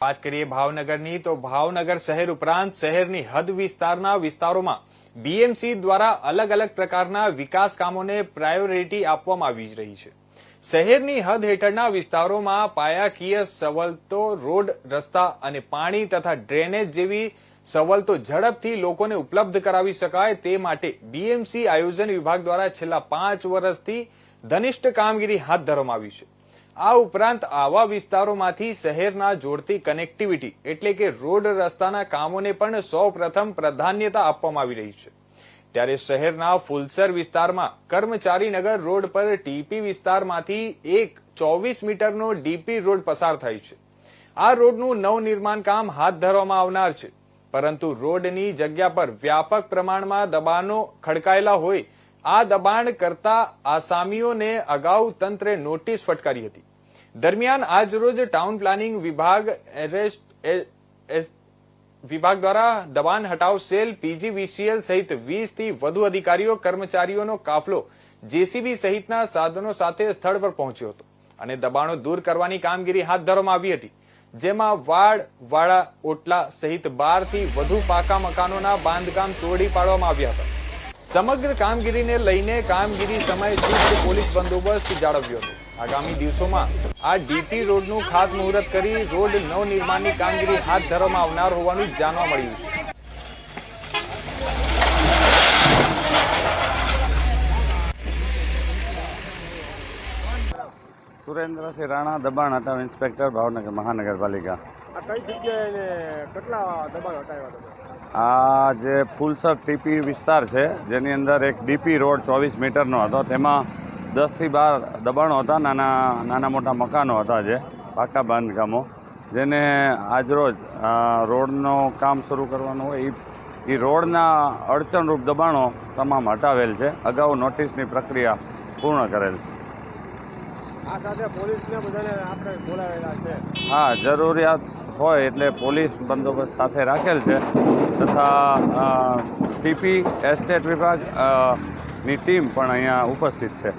વાત કરીએ ભાવનગરની, તો ભાવનગર શહેર ઉપરાંત શહેરની હદ વિસ્તારના વિસ્તારોમાં બીએમસી દ્વારા અલગ અલગ પ્રકારના વિકાસ કામોને પ્રાયોરિટી આપવામાં આવી રહી છે. શહેરની હદ હેઠળના વિસ્તારોમાં પાયાકીય સવલતો, રોડ, રસ્તા અને પાણી તથા ડ્રેનેજ જેવી સવલતો ઝડપથી લોકોને ઉપલબ્ધ કરાવી શકાય તે માટે બીએમસી આયોજન વિભાગ દ્વારા છેલ્લા પાંચ વર્ષથી ધનિષ્ઠ કામગીરી હાથ ધરવામાં આવી છે. આ ઉપરાંત આવા વિસ્તારોમાંથી શહેરના જોડતી કનેક્ટિવિટી એટલે કે રોડ રસ્તાના કામોને પણ સૌપ્રથમ પ્રાધાન્યતા આપવામાં આવી રહી છે. ત્યારે શહેરના ફુલસર વિસ્તારમાં કર્મચારીનગર રોડ પર ટીપી વિસ્તારમાંથી એક ચોવીસ મીટરનો ડીપી રોડ પસાર થાય છે. આ રોડનું નવનિર્માણ કામ હાથ ધરવામાં આવનાર છે. પરંતુ રોડની જગ્યા પર વ્યાપક પ્રમાણમાં દબાણો ખડકાયેલા હોય, આ દબાણ કરતા આસામીઓને અગાઉ તંત્રે નોટિસ ફટકારી હતી. દરમિયાન આજરોજ ટાઉન પ્લાનિંગ વિભાગ એરેસ્ટ વિભાગ દ્વારા દબાણ હટાવ સેલ, પીજીવીસીએલ સહિત વીસથી વધુ અધિકારીઓ, કર્મચારીઓનો કાફલો જેસીબી સહિતના સાધનો સાથે સ્થળ પર પહોંચ્યો હતો અને દબાણો દૂર કરવાની કામગીરી હાથ ધરવામાં આવી હતી, જેમાં વાડ, વાડા, ઓટલા સહિત બારથી વધુ પાકા મકાનોના બાંધકામ તોડી પાડવામાં આવ્યા હતા. સમગ્ર કામગીરીને લઈને કામગીરી સમયે ચુસ્ત પોલીસ બંદોબસ્ત જાળવ્યો હતો. આગામી દિવસોમાં આ ડીપી રોડનું ખાતમુહૂર્ત કરી રોડ નવનિર્માણની કામગીરી હાથ ધરવામાં આવનાર હોવાનું જાણવા મળ્યું છે. સુરેન્દ્રસિંહ રાણા દબાણ હટાવ ઇન્સ્પેક્ટર ભાવનગર મહાનગરપાલિકા. આ કઈ જગ્યાએ ને કેટલા દબાણ હટાવ્યા તમે? આ જે ફૂલસર ટીપી વિસ્તાર છે જેની અંદર એક ડીપી રોડ ચોવીસ મીટરનો હતો તેમાં દસથી બાર દબાણો હતા. નાના નાના મોટા મકાનો હતા જે પાકા બાંધકામો. જેને આજરોજ રોડનો કામ શરૂ કરવાનું હોય એ રોડના અડચણરૂપ દબાણો તમામ હટાવેલ છે. અગાઉ નોટિસની પ્રક્રિયા પૂર્ણ કરેલ છે. હા જરૂરિયાત હોય એટલે પોલીસ બંદોબસ્ત સાથે રાખેલ છે. તથા ટીપી એસ્ટેટ વિભાગની ટીમ પણ અહીંયા ઉપસ્થિત છે.